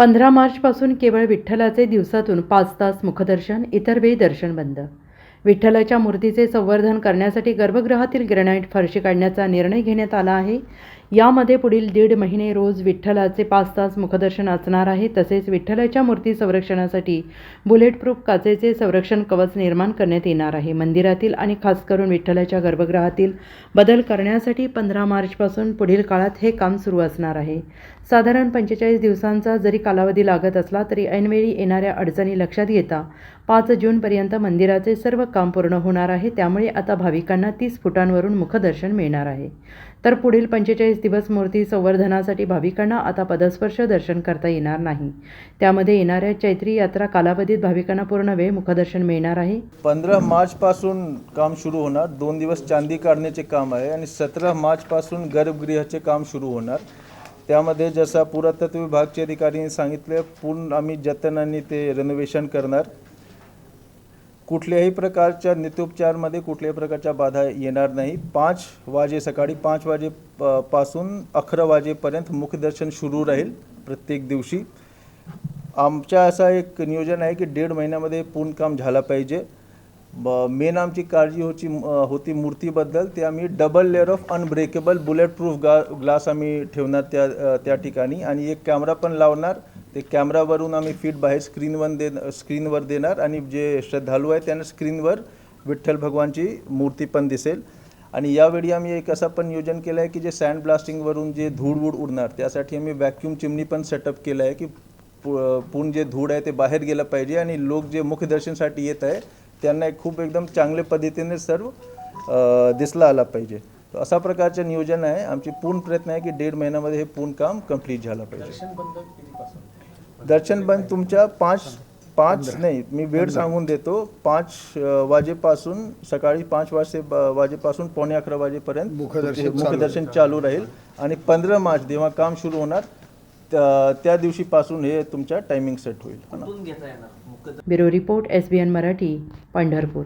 पंधरा मार्चपासून केवळ विठ्ठलाचे दिवसातून पाच तास मुखदर्शन इतर वेळी दर्शन बंद. विठ्ठलाच्या मूर्तीचे संवर्धन करण्यासाठी गर्भगृहातील ग्रॅनाईट फरशी काढण्याचा निर्णय घेण्यात आला आहे. यामध्ये पुढील दीड महिने रोज विठ्ठलाचे पाच तास मुखदर्शन असणार आहे. तसेच विठ्ठलाच्या मूर्ती संरक्षणासाठी बुलेटप्रूफ काचेचे संरक्षण कवच निर्माण करण्यात येणार आहे. मंदिरातील आणि खास करून विठ्ठलाच्या गर्भगृहातील बदल करण्यासाठी पंधरा मार्चपासून पुढील काळात हे काम सुरू असणार आहे. साधारण पंचेचाळीस दिवसांचा जरी कालावधी लागत असला तरी ऐनवेळी येणाऱ्या अडचणी लक्षात घेता पाच जूनपर्यंत मंदिराचे सर्व काम पूर्ण होणार आहे. त्यामुळे आता भाविकांना तीस फुटांवरून मुखदर्शन मिळणार आहे. तर पुढील पंचेचाळीस दिवस मूर्ती संवर्धनासाठी भाविकांना आता पदस्पर्श दर्शन करता येणार नाही. त्यामध्ये येणाऱ्या चैत्री यात्रा कालावधीत भाविकांना पूर्ण वेळ मुखदर्शन मिळणार आहे. पंधरा मार्चपासून काम सुरू होणार. दोन दिवस चांदी काढण्याचे काम आहे आणि सतरा मार्चपासून गर्भगृहाचे काम सुरू होणार. त्यामध्ये जसा पुरातत्व विभागचे अधिकाऱ्यांनी सांगितले पूर्ण आम्ही जतनाने ते रेनोव्हेशन करणार. कुठल्याही प्रकारच्या नित्योपचारमध्ये कुठल्याही प्रकारच्या बाधा येणार नाही. पाच वाजे सकाळी पाच वाजे पासून अकरा वाजेपर्यंत मुखदर्शन सुरू राहील प्रत्येक दिवशी. आमच्या असा एक नियोजन आहे की दीड महिन्यामध्ये पूर्ण काम झाला पाहिजे. मेन आमची काळजी होती होती मूर्तीबद्दल. ते आम्ही double layer of unbreakable bullet proof गा ग्लास आम्ही ठेवणार त्या त्या ठिकाणी. आणि एक कॅमेरा पण लावणार. ते कॅमेरावरून आम्ही फीट बाहेर स्क्रीनवर दे स्क्रीनवर देणार आणि जे श्रद्धाळू आहे त्यांना स्क्रीनवर विठ्ठल भगवानची मूर्ती पण दिसेल. आणि यावेळी आम्ही एक असं पण नियोजन केलं आहे की जे सँड ब्लास्टिंगवरून जे धूळ वूड उडणार त्यासाठी आम्ही व्हॅक्यूम चिमणी पण सेटअप केलं आहे की पु- पूर्ण जे धूळ आहे ते बाहेर गेलं पाहिजे आणि लोक जे मुखदर्शनसाठी येत आहे त्यांना एक खूप एकदम चांगल्या पद्धतीने सर्व दिसला आला पाहिजे. तर अशा प्रकारचं नियोजन आहे. आमची पूर्ण प्रयत्न आहे की दीड महिन्यामध्ये हे पूर्ण काम कंप्लीट झालं पाहिजे. दर्शन बंद तुमच्या पाच पाच नाही मी वेळ सांगून देतो. पाच वाजेपासून सकाळी पाच वाजते वाजेपासून पावणे अकरा वाजेपर्यंत मुखदर्शन चालू राहील. आणि पंधरा मार्च जेव्हा काम सुरू होणार त्या दिवशीपासून हे तुमच्या टायमिंग सेट होईल. Bureau report S B N Marathi Pandharpur.